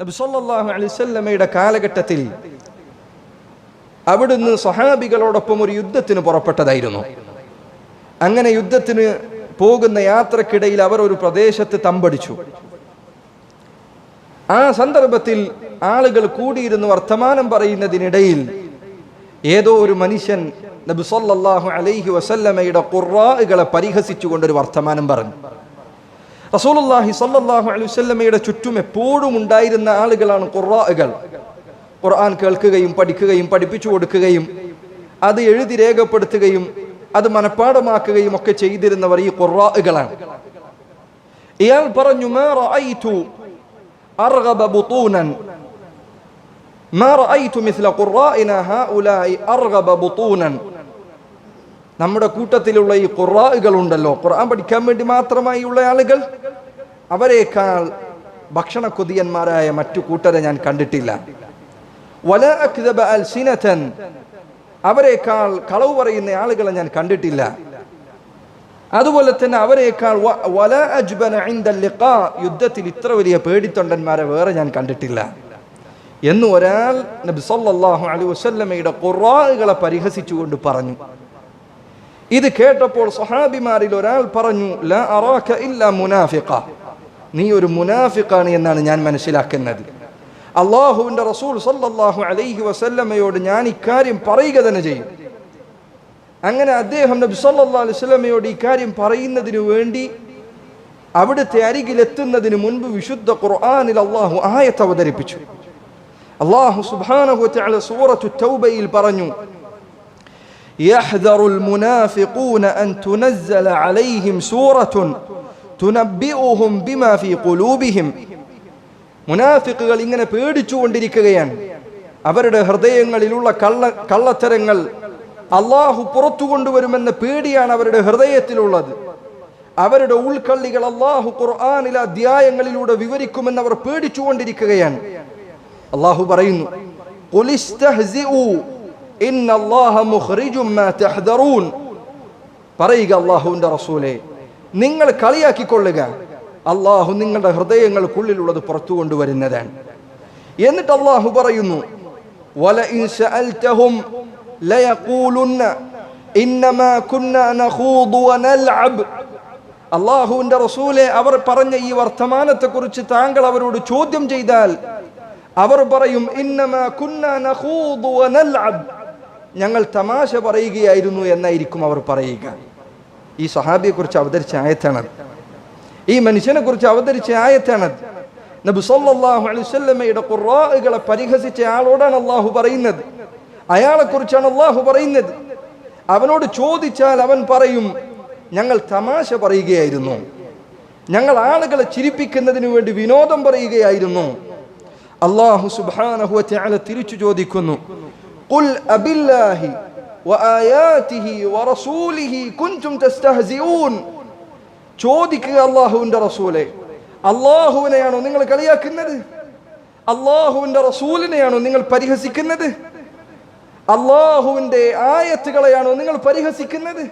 നബി വസല്ലമയുടെ കാലഘട്ടത്തിൽ അവിടുന്ന് സഹാബികളോടൊപ്പം ഒരു യുദ്ധത്തിന് പുറപ്പെട്ടതായിരുന്നു. അങ്ങനെ യുദ്ധത്തിന് പോകുന്ന യാത്രക്കിടയിൽ അവർ ഒരു പ്രദേശത്ത് തമ്പടിച്ചു. ആ സന്ദർഭത്തിൽ ആളുകൾ കൂടിയിരുന്ന് വർത്തമാനം പറയുന്നതിനിടയിൽ ഏതോ ഒരു മനുഷ്യൻ നബി സല്ലല്ലാഹു അലൈഹി വസല്ലമയുടെ ഖുർആകളെ പരിഹസിച്ചുകൊണ്ടൊരു വർത്തമാനം പറഞ്ഞു. റസൂലുള്ളാഹി സ്വല്ലല്ലാഹു അലൈഹി വസല്ലമയുടെ ചുറ്റും എപ്പോഴും ഉണ്ടായിരുന്ന ആളുകളാണ് ഖുറാഅകൾ ഖുർആൻ കേൾക്കുകയും പഠിക്കുകയും പഠിപ്പിച്ചു കൊടുക്കുകയും അത് എഴുതി രേഖപ്പെടുത്തുകയും അത് മനഃപ്പാടമാക്കുകയും ഒക്കെ ചെയ്തിരുന്നവർ ഈ ഖുറാഅകളാണ് ഇയാൾ പറഞ്ഞു മാ റഅയ്തു അർഗബ ബുതൂനൻ മാ റഅയ്തു മിസ്ല നമ്മുടെ കൂട്ടത്തിലുള്ള ഈ ഉണ്ടല്ലോ ഖുർആൻ പഠിക്കാൻ വേണ്ടി മാത്രമായി ഉള്ള ആളുകൾ. അവരെക്കാൾ ഭക്ഷണ കൊതിയന്മാരായ മറ്റു കൂട്ടരെ ഞാൻ കണ്ടിട്ടില്ല. വല അക്ദബ അൽസിനതൻ. അവരെക്കാൾ കളവ് പറയുന്ന ആളുകളെ ഞാൻ കണ്ടിട്ടില്ല. അതുപോലെ തന്നെ അവരെക്കാൾ വല അജ്ബന യുദ്ധത്തിൽ ഇത്ര വലിയ പേടിത്തൊണ്ടന്മാരെ വേറെ ഞാൻ കണ്ടിട്ടില്ല. എന്ന് ഒരാൾ നബി സല്ലല്ലാഹു അലൈഹി വസല്ലമയുടെ ഖുർആനുകളെ പരിഹസിച്ചുകൊണ്ട് പറഞ്ഞു. ഇത് കേട്ടപ്പോൾ സഹാബിമാരിൽ ഒരാൾ പറഞ്ഞു ലാ അറാക ഇല്ല മുനാഫിക്ക നീ ഒരു മുനാഫിക്കാണ് എന്നാണ് ഞാൻ മനസ്സിലാക്കുന്നത്. അള്ളാഹുവിന്റെ റസൂൽ സല്ലാഹു അലൈഹി വസല്ലമയോട് ഞാൻ ഇക്കാര്യം പറയുക തന്നെ ചെയ്യും. അങ്ങനെ അദ്ദേഹം നബി സല്ലാ അലൈഹി വസല്ലമയോട് ഇക്കാര്യം പറയുന്നതിനു വേണ്ടി അവിടുത്തെ അരികിലെത്തുന്നതിന് മുൻപ് വിശുദ്ധ ഖുർആനിൽ അള്ളാഹു ആയത്ത് അവതരിപ്പിച്ചു. അള്ളാഹു വതആല സൂറത്തു തൗബയിൽ പറഞ്ഞു يحذر المنافقون أن تنزل عليهم سورة تنبئهم بما في قلوبهم മുനാഫിക്കുകൾ ഇങ്ങനെ പേടിച്ചുകൊണ്ടിരിക്കുകയാണ് അവരുടെ ഹൃദയങ്ങളിലുള്ള കള്ള കള്ളത്തരങ്ങൾ അള്ളാഹു പുറത്തു കൊണ്ടുവരുമെന്ന പേടിയാണ് അവരുടെ ഹൃദയത്തിലുള്ളത് അവരുടെ ഉൾക്കള്ളികൾ അള്ളാഹു ഖുർആാനിലെ അധ്യായങ്ങളിലൂടെ വിവരിക്കുമെന്ന് അവർ പേടിച്ചുകൊണ്ടിരിക്കുകയാണ് അള്ളാഹു പറയുന്നു പറയുക അള്ളാഹുവിന്റെ റസൂലെ നിങ്ങൾ കളിയാക്കിക്കൊള്ളുക അള്ളാഹു നിങ്ങളുടെ ഹൃദയങ്ങൾക്കുള്ളിലുള്ളത് പുറത്തു കൊണ്ടുവരുന്നതാണ് എന്നിട്ട് അള്ളാഹു പറയുന്നു. അള്ളാഹുവിന്റെ റസൂലെ അവർ പറഞ്ഞ ഈ വർത്തമാനത്തെക്കുറിച്ച് താങ്കൾ അവരോട് ചോദ്യം ചെയ്താൽ അവർ പറയും ഇന്നമാ കുന്നാ. ഞങ്ങൾ തമാശ പറയുകയായിരുന്നു എന്നായിരിക്കും അവർ പറയുക. ഈ സഹാബിയെ കുറിച്ച് അവതരിച്ച ആയത്താണ്. ഈ മനുഷ്യനെ കുറിച്ച് അവതരിച്ച ആയത്താണ്. നബി സല്ലല്ലാഹു അലൈഹി പരിഹസിച്ച ആളോടാണ് അള്ളാഹു പറയുന്നത്. അയാളെ കുറിച്ചാണ് അള്ളാഹു പറയുന്നത്. അവനോട് ചോദിച്ചാൽ അവൻ പറയും ഞങ്ങൾ തമാശ പറയുകയായിരുന്നു. ഞങ്ങൾ ആളുകളെ ചിരിപ്പിക്കുന്നതിന് വേണ്ടി വിനോദം പറയുകയായിരുന്നു. അള്ളാഹു സുബ്ഹാനഹു വതആല തിരിച്ചു ചോദിക്കുന്നു. ഖുൽ അബില്ലാഹി വആയാതിഹി വറസൂലിഹി കുൻതും تستهزئون. ചോദിക്കുക അള്ളാഹുവിന്റെ റസൂലെ. അള്ളാഹുവിനെയാണോ നിങ്ങൾ കളിയാക്കുന്നത്? അള്ളാഹുവിന്റെ റസൂലിനെയാണോ നിങ്ങൾ പരിഹസിക്കുന്നത്? അള്ളാഹുവിന്റെ ആയത്തുകളെയാണോ നിങ്ങൾ പരിഹസിക്കുന്നത്?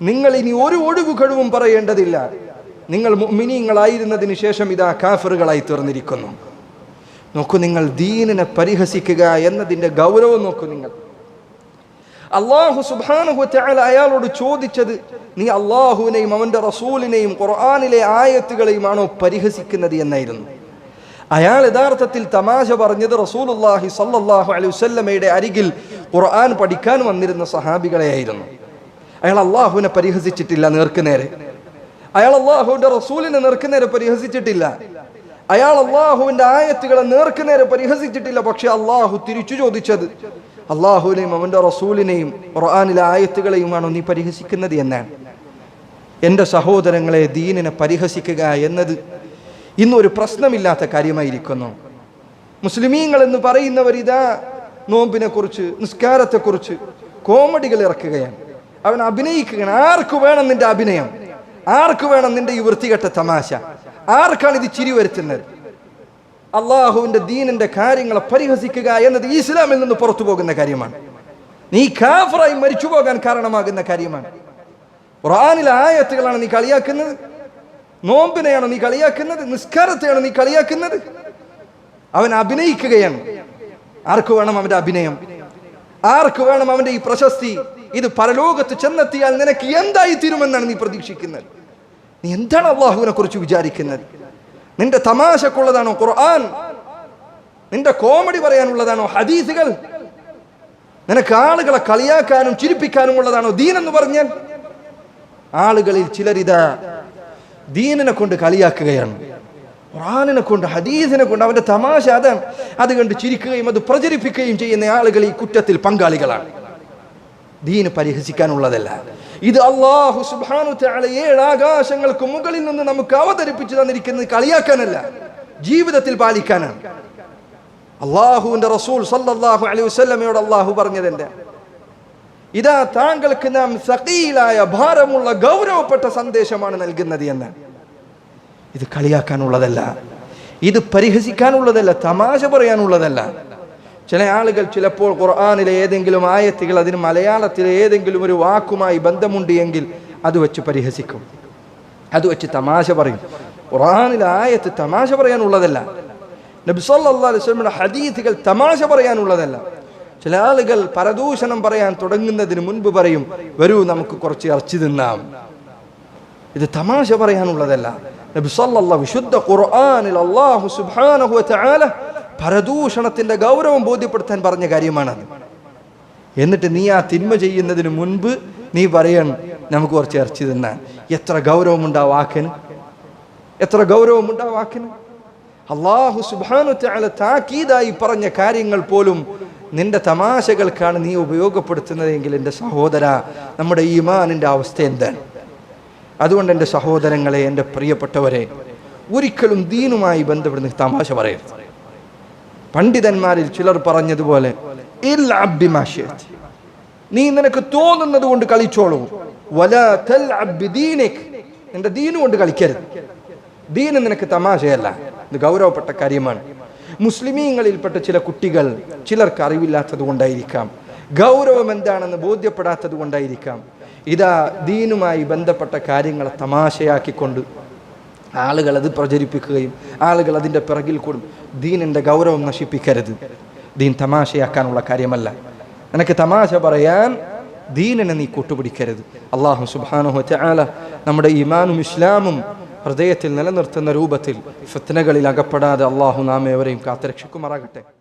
നിങ്ങൾ ഇനി ഒരു ഒഴിവ് കഴിവും പറയേണ്ടതില്ല. നിങ്ങൾ മിനിങ്ങളായിരുന്നതിന് ശേഷം ഇതാ കാഫറുകളായി തീർന്നിരിക്കുന്നു. നോക്കൂ നിങ്ങൾ ദീനിനെ പരിഹസിക്കുക എന്നതിന്റെ ഗൗരവം നോക്കൂ നിങ്ങൾ. അള്ളാഹു സുബ്ഹാനഹു തആല അയാളോട് ചോദിച്ചത് നീ അള്ളാഹുവിനെയും അവന്റെ റസൂലിനെയും ഖുർആനിലെ ആയത്തുകളെയുമാണോ പരിഹസിക്കുന്നത്? എന്നായിരുന്നു. അയാൾ യഥാർത്ഥത്തിൽ തമാശ പറഞ്ഞത് റസൂലുള്ളാഹി സല്ലാഹു അലൈഹി വല്ലമയുടെ അരികിൽ ഖുർആൻ പഠിക്കാൻ വന്നിരുന്ന സഹാബികളെയായിരുന്നു. അയാൾ അള്ളാഹുവിനെ പരിഹസിച്ചിട്ടില്ല നേർക്കുനേരെ അയാൾ അള്ളാഹുവിന്റെ റസൂലിനെ നേർക്കുനേരെ പരിഹസിച്ചിട്ടില്ല. അയാൾ അള്ളാഹുവിന്റെ ആയത്തുകളെ നേർക്കുനേരെ പരിഹസിച്ചിട്ടില്ല. പക്ഷെ അള്ളാഹു തിരിച്ചു ചോദിച്ചത് അള്ളാഹുവിനെയും അവന്റെ റസൂലിനെയും ഖുർആനിലെ ആയത്തുകളെയുമാണോ നീ പരിഹസിക്കുന്നത് എന്നാണ്. എന്റെ സഹോദരങ്ങളെ ദീനിനെ പരിഹസിക്കുക എന്നത് ഇന്നൊരു പ്രശ്നമില്ലാത്ത കാര്യമായിരിക്കുന്നു. മുസ്ലിമീങ്ങൾ എന്ന് പറയുന്നവർ ഇതാ നോമ്പിനെ കുറിച്ച് നിസ്കാരത്തെക്കുറിച്ച് കോമഡികൾ ഇറക്കുകയാണ് അവൻ അഭിനയിക്കുകയാണ്. ആർക്ക് വേണം നിന്റെ അഭിനയം? ആർക്ക് വേണം നിന്റെ ഈ വൃത്തികെട്ട തമാശ? ആർക്കാണ് ഇത് ചിരി വരുത്തുന്നത്? അള്ളാഹുവിന്റെ ദീനിന്റെ കാര്യങ്ങളെ പരിഹസിക്കുക എന്നത് ഇസ്ലാമിൽ നിന്ന് പുറത്തു പോകുന്ന കാര്യമാണ്. നീ കാഫറായി മരിച്ചു പോകാൻ കാരണമാകുന്ന കാര്യമാണ്. ഖുർആനിലെ ആയത്തുകളാണ് നീ കളിയാക്കുന്നത്. നോമ്പിനെയാണോ നീ കളിയാക്കുന്നത്. നിസ്കാരത്തെയാണോ നീ കളിയാക്കുന്നത്. അവൻ അഭിനയിക്കുകയാണ്. ആർക്ക് വേണം അവന്റെ അഭിനയം? ആർക്ക് വേണം അവന്റെ ഈ പ്രശസ്തി? ഇത് പരലോകത്ത് ചെന്നെത്തിയാൽ നിനക്ക് എന്തായി തീരുമെന്നാണ് നീ പ്രതീക്ഷിക്കുന്നത്? നീ എന്താണ് അള്ളാഹുവിനെ കുറിച്ച് വിചാരിക്കുന്നത്? നിന്റെ തമാശക്കുള്ളതാണോ ഖുർആൻ? നിന്റെ കോമഡി പറയാനുള്ളതാണോ ഹദീസുകൾ? നിനക്ക് ആളുകളെ കളിയാക്കാനും ചിരിപ്പിക്കാനും ഉള്ളതാണോ എന്ന് പറഞ്ഞാൽ? ആളുകളിൽ ചിലരിതാ ദീനിനെ കൊണ്ട് കളിയാക്കുകയാണ്. ഖുറാനിനെ കൊണ്ട് ഹദീസിനെ കൊണ്ട് അവന്റെ തമാശ അതാണ്. അത് കണ്ട് ചിരിക്കുകയും അത് പ്രചരിപ്പിക്കുകയും ചെയ്യുന്ന ആളുകൾ ഈ കുറ്റത്തിൽ പങ്കാളികളാണ്. ദീന് പരിഹസിക്കാനുള്ളതല്ല. ഇത് അള്ളാഹു സുബാനു തആല ഏഴ് ആകാശങ്ങൾക്ക് മുകളിൽ നിന്ന് നമുക്ക് അവതരിപ്പിച്ചു തന്നിരിക്കുന്നത് കളിയാക്കാനല്ല ജീവിതത്തിൽ പാലിക്കാനാണ്. അള്ളാഹുവിന്റെ റസൂൽ സല്ലാഹു അലൈഹി വസ്ലമയോട് അള്ളാഹു പറഞ്ഞതെന്റെ ഇതാ താങ്കൾക്ക് നാം സഖീലായ ഭാരമുള്ള ഗൗരവപ്പെട്ട സന്ദേശമാണ് നൽകുന്നത് എന്ന്. ഇത് കളിയാക്കാനുള്ളതല്ല. ഇത് പരിഹസിക്കാനുള്ളതല്ല തമാശ പറയാനുള്ളതല്ല. ചില ആളുകൾ ചിലപ്പോൾ ഖുർആാനിലെ ഏതെങ്കിലും ആയത്തുകൾ അതിന് മലയാളത്തിലെ ഏതെങ്കിലും ഒരു വാക്കുമായി ബന്ധമുണ്ട് എങ്കിൽ അത് വെച്ച് പരിഹസിക്കും. അത് വെച്ച് തമാശ പറയും. ഖുർആാനിലെ ആയത്ത് തമാശ പറയാനുള്ളതല്ല. നബി സല്ലല്ലാഹു അലൈഹി വസല്ലമയുടെ ഹദീസുകൾ തമാശ പറയാനുള്ളതല്ല. ചില ആളുകൾ പരദൂഷണം പറയാൻ തുടങ്ങുന്നതിന് മുൻപ് പറയും വരൂ നമുക്ക് കുറച്ച് ഇറച്ചി തിന്നാം. ഇത് തമാശ പറയാനുള്ളതല്ല. നബി സല്ലല്ലാഹു വിശുദ്ധ ഖുർആനിൽ അല്ലാഹു സുബ്ഹാനഹു വ തആല പരദൂഷണത്തിന്റെ ഗൗരവം ബോധ്യപ്പെടുത്താൻ പറഞ്ഞ കാര്യമാണത് എന്നിട്ട് നീ ആ തിന്മ ചെയ്യുന്നതിന് മുൻപ് നീ പറയണം നമുക്ക് കുറച്ച് ഇറച്ചി തിന്നാൻ. എത്ര ഗൗരവമുണ്ട് ആ വാക്കിന് എത്ര ഗൗരവമുണ്ട് ആ വാക്കിന് അള്ളാഹു സുബാനു താക്കീതായി പറഞ്ഞ കാര്യങ്ങൾ പോലും നിന്റെ തമാശകൾക്കാണ് നീ ഉപയോഗപ്പെടുത്തുന്നതെങ്കിൽ എന്റെ സഹോദര നമ്മുടെ ഈമാനിന്റെ അവസ്ഥ എന്താണ്? അതുകൊണ്ട് എന്റെ സഹോദരങ്ങളെ എന്റെ പ്രിയപ്പെട്ടവരെ ഒരിക്കലും ദീനുമായി ബന്ധപ്പെടുന്ന തമാശ പറയരുത്. പണ്ഡിതന്മാരിൽ ചിലർ പറഞ്ഞതുപോലെ നീ നിനക്ക് തോന്നുന്നത് കൊണ്ട് കളിച്ചോളൂ. നിന്റെ ദീനു കൊണ്ട് കളിക്കരുത്. ദീന് നിനക്ക് തമാശയല്ല. ഇത് ഗൗരവപ്പെട്ട കാര്യമാണ്. മുസ്ലിമീങ്ങളിൽപ്പെട്ട ചില കുട്ടികൾ ചിലർക്ക് അറിവില്ലാത്തത് കൊണ്ടായിരിക്കാം. ഗൗരവം എന്താണെന്ന് ബോധ്യപ്പെടാത്തത് കൊണ്ടായിരിക്കാം. ഇതാ ദീനുമായി ബന്ധപ്പെട്ട കാര്യങ്ങളെ തമാശയാക്കിക്കൊണ്ട് ആളുകൾ അത് പ്രചരിപ്പിക്കുകയും ആളുകൾ അതിന്റെ പിറകിൽ കൂടും. ദീനിന്റെ ഗൗരവം നശിപ്പിക്കരുത്. ദീൻ തമാശയാക്കാനുള്ള കാര്യമല്ല. നിനക്ക് തമാശ പറയാൻ ദീനിനെ നീ കൂട്ടുപിടിക്കരുത്. അള്ളാഹു സുബാനുഹു ചാല നമ്മുടെ ഇമാനും ഇസ്ലാമും ഹൃദയത്തിൽ നിലനിർത്തുന്ന രൂപത്തിൽ ഫിത്നകളിൽ അകപ്പെടാതെ അള്ളാഹു നാം ഏവരെയും കാത്തുരക്ഷിക്കുമാറാകട്ടെ.